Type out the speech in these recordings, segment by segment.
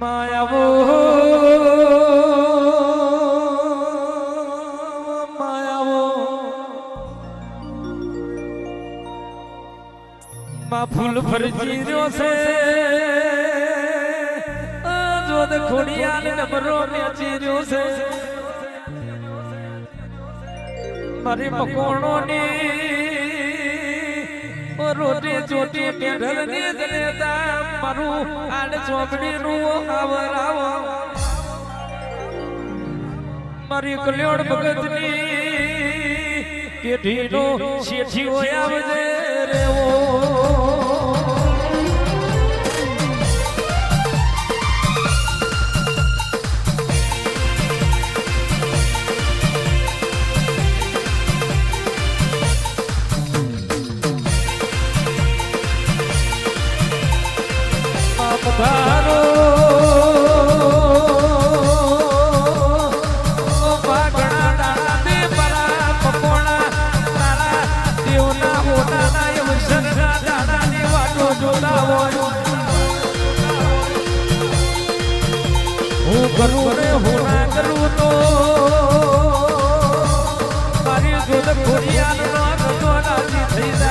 માયાવો માયાવો માં ફૂલ ફરજી રહ્યો છે જોધ ખોડિયાલ નબરો મેચી રહ્યો છે. મારી મકોણોની રોટી ચોટી પેઢલની જનેતા મારું આડ ચોપડી નું આવરાવો. મારી કલ્યોડ ભગતની પેઢી નો શેઠી હોય આવજે રેવો. કરું ને હું ના કરું તો. મારી રતો રાજી થઈ જાય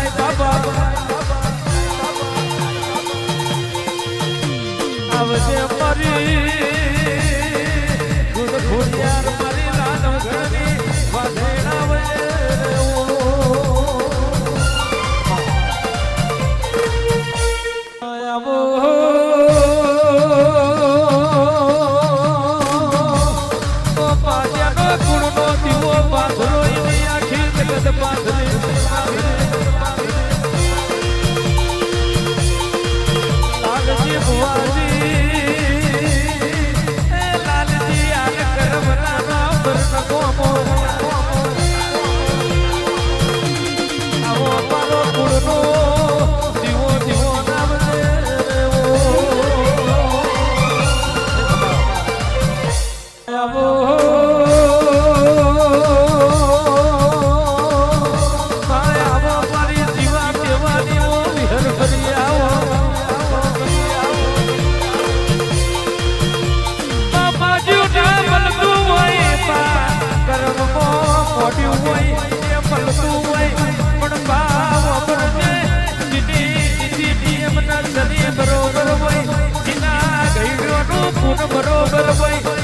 Thank you. બરોબર હોય તું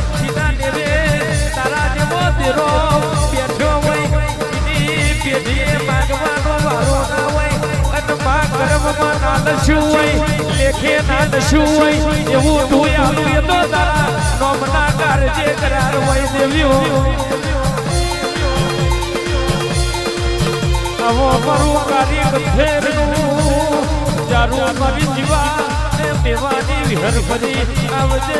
તારા કાર્ય બથેરનું જારું મારી જીવા ને ફરી આવજે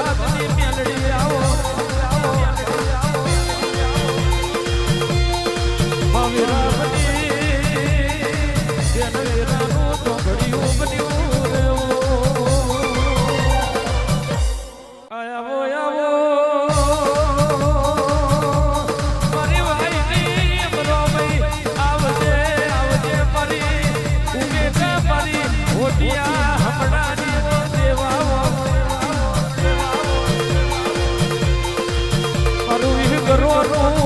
પરુ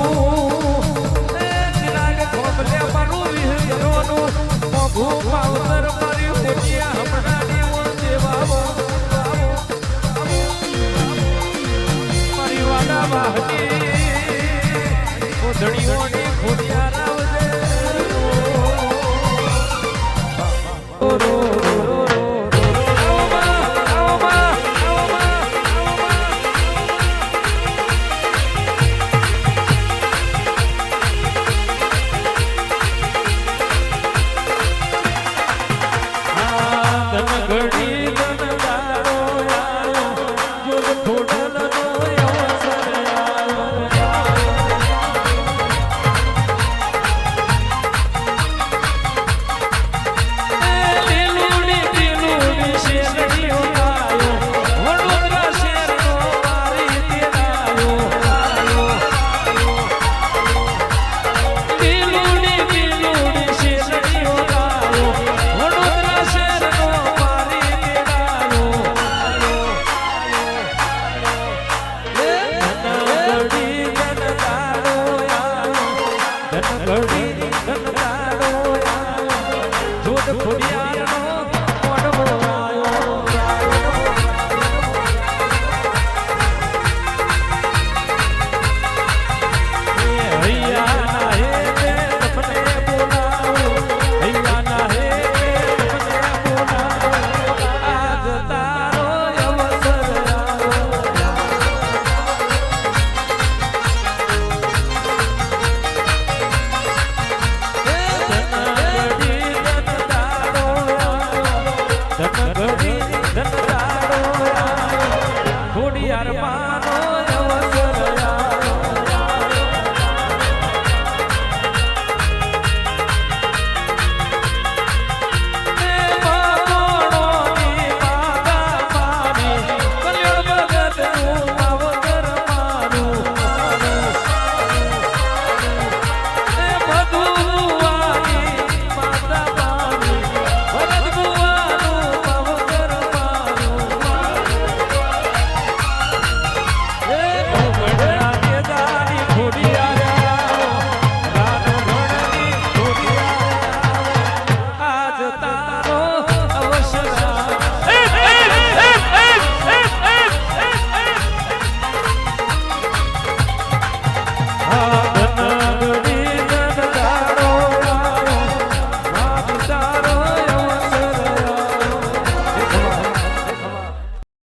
એ